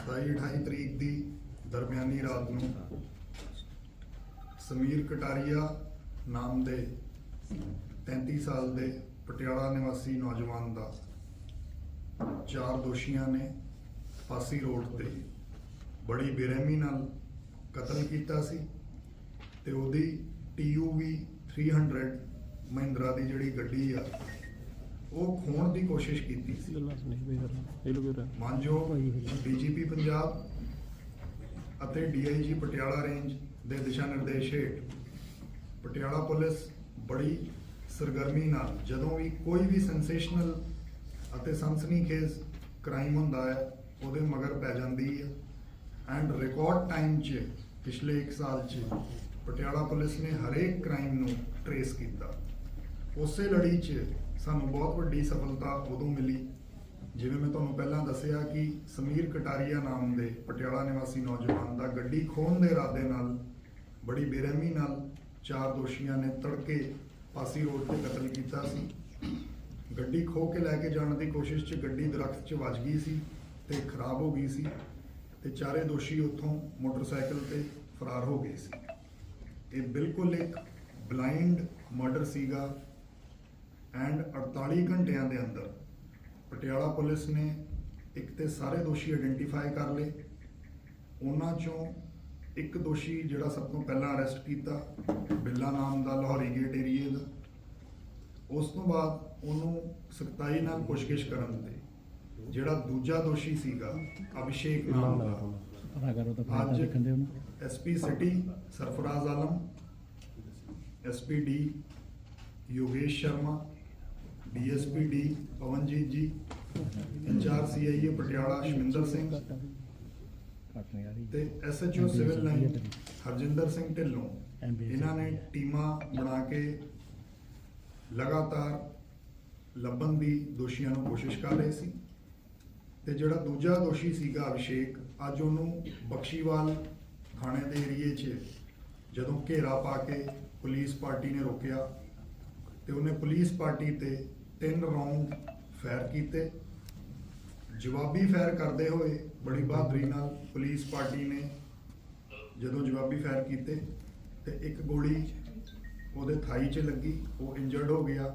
27 28 ਤਰੀਕ ਦੀ ਦਰਮਿਆਨੀ ਰਾਤ ਨੂੰ ਸਮੀਰ ਕਟਾਰੀਆ ਨਾਮ ਦੇ 33 ਸਾਲ ਦੇ ਪਟਿਆਲਾ ਨਿਵਾਸੀ ਨੌਜਵਾਨ ਦਾ ਚਾਰ ਦੋਸ਼ੀਆਂ ਨੇ ਫਾਸੀ ਰੋਡ ਤੇ ਬੜੀ ਬੇਰਹਿਮੀ ਨਾਲ ਕਤਲ ਕੀਤਾ ਸੀ ਤੇ ਉਹਦੀ TUV 300 ਮਹਿੰਦਰਾ ਦੀ ਜਿਹੜੀ ਗੱਡੀ ਆ ਉਹ ਖੋਣ ਦੀ ਕੋਸ਼ਿਸ਼ ਕੀਤੀ ਸੀ। ਮਾਨਯੋਗ ਡੀਜੀਪੀ ਪੰਜਾਬ ਅਤੇ ਡੀਆਈਜੀ ਪਟਿਆਲਾ ਰੇਂਜ ਦੇ ਦਿਸ਼ਾ ਨਿਰਦੇਸ਼ ਹੇਠ ਪਟਿਆਲਾ ਪੁਲਿਸ ਬੜੀ ਸਰਗਰਮੀ ਨਾਲ ਜਦੋਂ ਵੀ ਕੋਈ ਵੀ ਸੈਂਸੇਸ਼ਨਲ ਅਤੇ ਸਨਸਨੀਖੇਜ਼ ਕ੍ਰਾਈਮ ਹੁੰਦਾ ਹੈ ਉਹਦੇ ਮਗਰ ਪੈ ਜਾਂਦੀ ਹੈ। ਐਂਡ ਰਿਕਾਰਡ ਟਾਈਮ 'ਚ ਪਿਛਲੇ 1 ਸਾਲ 'ਚ ਪਟਿਆਲਾ ਪੁਲਿਸ ਨੇ ਹਰੇਕ ਕ੍ਰਾਈਮ ਨੂੰ ਟਰੇਸ ਕੀਤਾ। ਉਸੇ ਲੜੀ 'ਚ ਸਾਨੂੰ ਬਹੁਤ ਵੱਡੀ ਸਫਲਤਾ ਉਦੋਂ ਮਿਲੀ, ਜਿਵੇਂ ਮੈਂ ਤੁਹਾਨੂੰ ਪਹਿਲਾਂ ਦੱਸਿਆ ਕਿ ਸਮੀਰ ਕਟਾਰੀਆ ਨਾਮ ਦੇ ਪਟਿਆਲਾ ਨਿਵਾਸੀ ਨੌਜਵਾਨ ਦਾ ਗੱਡੀ ਖੋਹਣ ਦੇ ਇਰਾਦੇ ਨਾਲ, ਬੜੀ ਬੇਰਹਿਮੀ ਨਾਲ ਚਾਰ ਦੋਸ਼ੀਆਂ ਨੇ ਤੜਕੇ ਪਾਸੀ ਰੋਡ ਤੇ ਕਤਲ ਕੀਤਾ ਸੀ। ਗੱਡੀ ਖੋਹ ਕੇ ਲੈ ਕੇ ਜਾਣ ਦੀ ਕੋਸ਼ਿਸ਼ 'ਚ ਗੱਡੀ ਦਰਖਤ 'ਚ ਵੱਜ ਗਈ ਸੀ ਤੇ ਖਰਾਬ ਹੋ ਗਈ ਸੀ ਤੇ ਚਾਰੇ ਦੋਸ਼ੀ ਉੱਥੋਂ ਮੋਟਰਸਾਈਕਲ ਤੇ ਫਰਾਰ ਹੋ ਗਏ ਸੀ। ਇਹ ਬਿਲਕੁਲ ਇੱਕ ਬਲਾਈਂਡ ਮਰਡਰ ਸੀਗਾ ਐਂਡ 48 ਘੰਟਿਆਂ ਦੇ ਅੰਦਰ ਪਟਿਆਲਾ ਪੁਲਿਸ ਨੇ ਇੱਕ ਤੇ ਸਾਰੇ ਦੋਸ਼ੀ ਆਇਡੈਂਟੀਫਾਈ ਕਰ ਲਏ। ਉਹਨਾਂ ਚੋਂ ਇੱਕ ਦੋਸ਼ੀ ਜਿਹੜਾ ਸਭ ਤੋਂ ਪਹਿਲਾਂ ਅਰੈਸਟ ਕੀਤਾ ਬਿੱਲਾ ਨਾਮ ਦਾ ਲਾਹੌਰੀ ਗੇਟ ਏਰੀਏ ਦਾ। ਉਸ ਤੋਂ ਬਾਅਦ ਉਹਨੂੰ ਸਖਤਾਈ ਨਾਲ ਪੁੱਛਗਿੱਛ ਕਰਨ ਤੇ ਜਿਹੜਾ ਦੂਜਾ ਦੋਸ਼ੀ ਸੀਗਾ ਅਭਿਸ਼ੇਕ ਨਾਮ ਦਾ। ਪਤਾ ਕਰੋ ਤਾਂ ਫਾਇਦਾ ਅੱਜ ਦੇਖਣ ਦੇ ਉਹਨੂੰ SP city Sarfaraz Alam SP D Yogesh Sharma DSP D Pawanjit ji incharge CIA Patiala Shaminder Singh ਤੇ SHO civil line Harjinder Singh Dhillon. ਇਹਨਾਂ ਨੇ ਟੀਮਾਂ ਬਣਾ ਕੇ ਲਗਾਤਾਰ ਲੱਭਣ ਦੀ ਦੋਸ਼ੀਆਂ ਨੂੰ ਕੋਸ਼ਿਸ਼ ਕਰ ਰਹੇ ਸੀ। ਤੇ ਜਿਹੜਾ ਦੂਜਾ ਦੋਸ਼ੀ ਸੀਗਾ ਅਭਿਸ਼ੇਕ, ਅੱਜ ਉਹਨੂੰ ਬਖਸ਼ੀਵਾਲ ਥਾਣੇ ਦੇ ਏਰੀਏ 'ਚ ਜਦੋਂ ਘੇਰਾ ਪਾ ਕੇ ਪੁਲਿਸ ਪਾਰਟੀ ਨੇ ਰੋਕਿਆ। ਤੇ ਉਹਨੇ ਪੁਲਿਸ ਪਾਰਟੀ ਤੇ ਤਿੰਨ ਰਾਉਂਡ ਫਾਇਰ ਕੀਤੇ। ਜਵਾਬੀ ਫਾਇਰ ਕਰਦੇ ਹੋਏ ਬੜੀ ਬਹਾਦਰੀ ਨਾਲ ਪੁਲਿਸ ਪਾਰਟੀ ਨੇ ਜਦੋਂ ਜਵਾਬੀ ਫਾਇਰ ਕੀਤੇ ਤੇ ਇੱਕ ਗੋਲੀ ਉਹਦੇ ਥਾਈ 'ਚ ਲੱਗੀ, ਉਹ ਇੰਜਰਡ ਹੋ ਗਿਆ।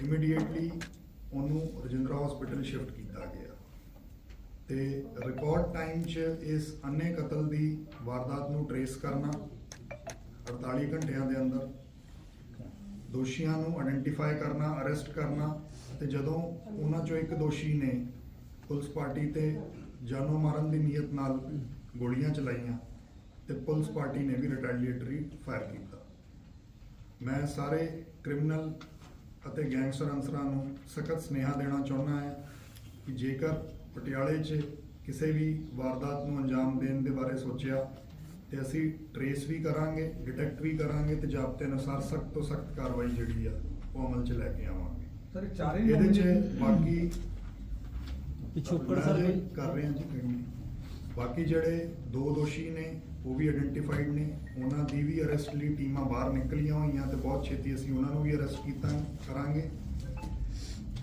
ਇਮੀਡੀਏਟਲੀ ਉਹਨੂੰ ਰਜਿੰਦਰਾ ਹਸਪੀਟਲ ਸ਼ਿਫਟ ਕੀਤਾ ਗਿਆ। ਤੇ ਰਿਕਾਰਡ ਟਾਈਮ 'ਚ ਇਸ ਅੰਨੇ ਕਤਲ ਦੀ ਵਾਰਦਾਤ ਨੂੰ ਟਰੇਸ ਕਰਨਾ 48 ਘੰਟਿਆਂ ਦੇ ਅੰਦਰ ਦੋਸ਼ੀਆਂ ਨੂੰ ਆਇਡੈਂਟੀਫਾਈ ਕਰਨਾ ਅਰੈਸਟ ਕਰਨਾ ਤੇ ਜਦੋਂ ਉਹਨਾਂ ਚੋਂ ਇੱਕ ਦੋਸ਼ੀ ਨੇ ਪੁਲਿਸ ਪਾਰਟੀ ਤੇ ਜਾਨੋਂ ਮਾਰਨ ਦੀ ਨੀਅਤ ਨਾਲ ਗੋਲੀਆਂ ਚਲਾਈਆਂ ਤੇ ਪੁਲਿਸ ਪਾਰਟੀ ਨੇ ਵੀ ਰਿਟੈਲੀਏਟਰੀ ਫਾਇਰ ਕੀਤਾ। ਮੈਂ ਸਾਰੇ ਕ੍ਰਿਮੀਨਲ ਅਤੇ ਗੈਂਗਸਟਰ ਅਨਸਰਾਂ ਨੂੰ ਸਖਤ ਸੁਨੇਹਾ ਦੇਣਾ ਚਾਹੁੰਦਾ ਹਾਂ ਕਿ ਜੇਕਰ ਪਟਿਆਲੇ 'ਚ ਕਿਸੇ ਵੀ ਵਾਰਦਾਤ ਨੂੰ ਅੰਜਾਮ ਦੇਣ ਦੇ ਬਾਰੇ ਸੋਚਿਆ ਤੇ ਅਸੀਂ ਟਰੇਸ ਵੀ ਕਰਾਂਗੇ ਡਿਟੈਕਟ ਵੀ ਕਰਾਂਗੇ ਤੇ ਜ਼ਾਬਤੇ ਅਨੁਸਾਰ ਸਖਤ ਤੋਂ ਸਖਤ ਕਾਰਵਾਈ ਜਿਹੜੀ ਆ ਉਹ ਅਮਲ 'ਚ ਲੈ ਕੇ ਆਵਾਂਗੇ। ਸਰ ਚਾਰੇ ਇਹਦੇ 'ਚ ਬਾਕੀ ਪਿਛੋਕੜ ਸਰ ਕਰ ਰਹੇ ਹਾਂ ਜੀ। ਬਾਕੀ ਜਿਹੜੇ ਦੋ ਦੋਸ਼ੀ ਨੇ ਉਹ ਵੀ ਆਇਡੈਂਟੀਫਾਈਡ ਨੇ। ਉਹਨਾਂ ਦੀ ਵੀ ਅਰੈਸਟ ਲਈ ਟੀਮਾਂ ਬਾਹਰ ਨਿਕਲੀਆਂ ਹੋਈਆਂ ਤੇ ਬਹੁਤ ਛੇਤੀ ਅਸੀਂ ਉਹਨਾਂ ਨੂੰ ਵੀ ਅਰੈਸਟ ਕੀਤਾ ਕਰਾਂਗੇ।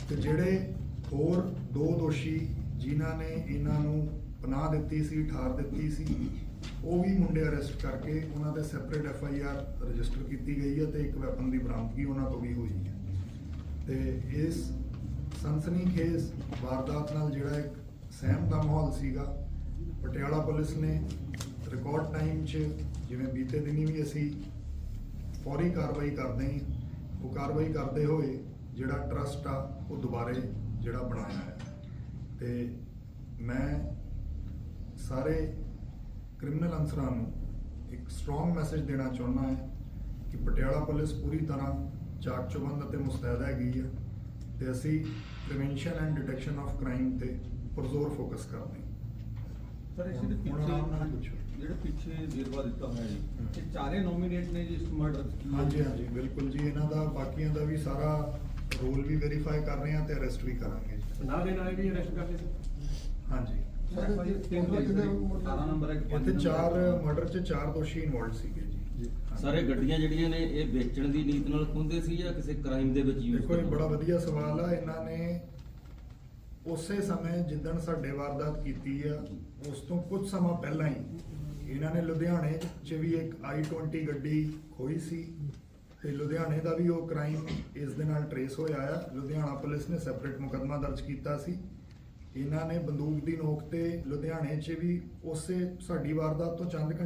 ਤੇ ਜਿਹੜੇ ਹੋਰ ਦੋ ਦੋਸ਼ੀ ਜਿਨ੍ਹਾਂ ਨੇ ਇਹਨਾਂ ਨੂੰ ਪਨਾਹ ਦਿੱਤੀ ਸੀ ਠਾਰ ਦਿੱਤੀ ਸੀ ਉਹ ਵੀ ਮੁੰਡੇ ਅਰੈਸਟ ਕਰਕੇ ਉਹਨਾਂ ਤੇ separate F I R register ਕੀਤੀ ਗਈ ਹੈ ਤੇ ਇੱਕ ਵੈਪਨ ਦੀ ਬਰਾਮਦਗੀ ਉਹਨਾਂ ਤੋਂ ਵੀ ਹੋਈ ਹੈ। ਤੇ ਇਸ ਸਨਸਨੀਖੇਜ਼ ਵਾਰਦਾਤ ਨਾਲ ਜਿਹੜਾ ਇੱਕ ਸਹਿਮ ਦਾ ਮਾਹੌਲ ਸੀਗਾ, ਪਟਿਆਲਾ ਪੁਲਿਸ ਨੇ ਰਿਕਾਰਡ ਟਾਈਮ 'ਚ ਜਿਵੇਂ ਬੀਤੇ ਦਿਨੀ ਵੀ ਅਸੀਂ ਫੌਰੀ ਕਾਰਵਾਈ ਕਰਦੇ ਹਾਂ, ਉਹ ਕਾਰਵਾਈ ਕਰਦੇ ਹੋਏ ਜਿਹੜਾ ਟਰਸਟ ਆ, ਉਹ ਦੁਬਾਰੇ ਜਿਹੜਾ ਬਣਾਇਆ ਹੈ। ਤੇ ਮੈਂ ਸਾਰੇ ਕ੍ਰਿਮੀਨਲ ਅਨਸਰਾਂ ਨੂੰ ਇੱਕ ਸਟਰੋਂਗ ਮੈਸੇਜ ਦੇਣਾ ਚਾਹੁੰਦਾ ਹਾਂ ਕਿ ਪਟਿਆਲਾ ਪੁਲਿਸ ਪੂਰੀ ਤਰ੍ਹਾਂ ਚਾਕ ਚੁਬੰਦ ਅਤੇ ਮੁਸਤੈਦ ਹੈਗੀ ਹੈ ਤੇ ਅਸੀਂ prevention and detection of crime ਤੇ ਪੁਰਜ਼ੋਰ ਫੋਕਸ ਕਰਦੇ ਹਾਂ। ਸਰ ਇਸ ਦੇ ਪਿੱਛੇ। ਜਿਹੜੇ ਪਿੱਛੇ ਵੇਰਵਾ ਦਿੱਤਾ ਹੋਇਆ ਜੀ ਇਹ ਚਾਰੇ ਨੋਮੀਨੇਟ ਨੇ ਜੀ ਇਸ ਮਰਡਰ ਹਾਂਜੀ ਹਾਂਜੀ ਬਿਲਕੁਲ ਜੀ। ਇਹਨਾਂ ਦਾ ਬਾਕੀਆਂ ਦਾ ਵੀ ਸਾਰਾ ਰੋਲ ਵੀ ਵੈਰੀਫਾਈ ਕਰ ਰਹੇ ਹਾਂ ਤੇ ਅਰੈਸਟ ਵੀ ਕਰਾਂਗੇ ਜੀ। ਨਾਲ ਦੇ ਨਾਲ ਵੀ ਅਰੈਸਟ ਕਰ ਲਏ ਹਾਂਜੀ। ਸਰ ਭਾਈ ਤਿੰਨ ਦੇ 18 ਨੰਬਰ ਹੈ ਇੱਕ ਪੰਜ ਇੱਥੇ ਚਾਰ। ਮਰਡਰ 'ਚ ਚਾਰ ਦੋਸ਼ੀ ਇਨਵੋਲਡ ਸੀਗੇ ਜੀ। ਸਾਰੇ ਗੱਡੀਆਂ ਜਿਹੜੀਆਂ ਨੇ ਇਹ ਵੇਚਣ ਦੀ ਨੀਤ ਨਾਲ ਖੁੰਦੇ ਸੀ ਜਾਂ ਕਿਸੇ ਕ੍ਰਾਈਮ ਦੇ ਵਿੱਚ ਯੂਜ਼ ਦੇਖੋ ਇਹ ਬੜਾ ਵਧੀਆ ਸਵਾਲ ਆ ਇਹਨਾਂ ਨੇ ਉਸੇ ਸਮੇਂ ਜਿੱਦਣ ਸਾਡੇ ਵਾਰਦਾਤ ਕੀਤੀ ਆ ਉਸ ਤੋਂ ਕੁਝ ਸਮਾਂ ਪਹਿਲਾਂ ਹੀ ਇਹਨਾਂ ਨੇ ਲੁਧਿਆਣੇ 'ਚ ਵੀ ਇੱਕ i20 ਗੱਡੀ ਖੋਈ ਸੀ ਤੇ ਲੁਧਿਆਣੇ ਦਾ ਵੀ ਉਹ ਕ੍ਰਾਈਮ ਇਸ ਦੇ ਨਾਲ ਟਰੇਸ ਹੋਇਆ ਆ। ਲੁਧਿਆਣਾ ਪੁਲਿਸ ਨੇ ਸੈਪਰੇਟ ਮੁਕੱਦਮਾ ਦਰਜ ਕੀਤਾ ਸੀ। ਇਹਨਾਂ ਨੇ ਬੰਦੂਕ ਦੀ ਨੋਕ ਤੇ ਲੁਧਿਆਣੇ 'ਚ ਵੀ ਉਸੇ ਸਾਡੀ ਵਾਰਦਾਤ ਤੋਂ ਚੰਦ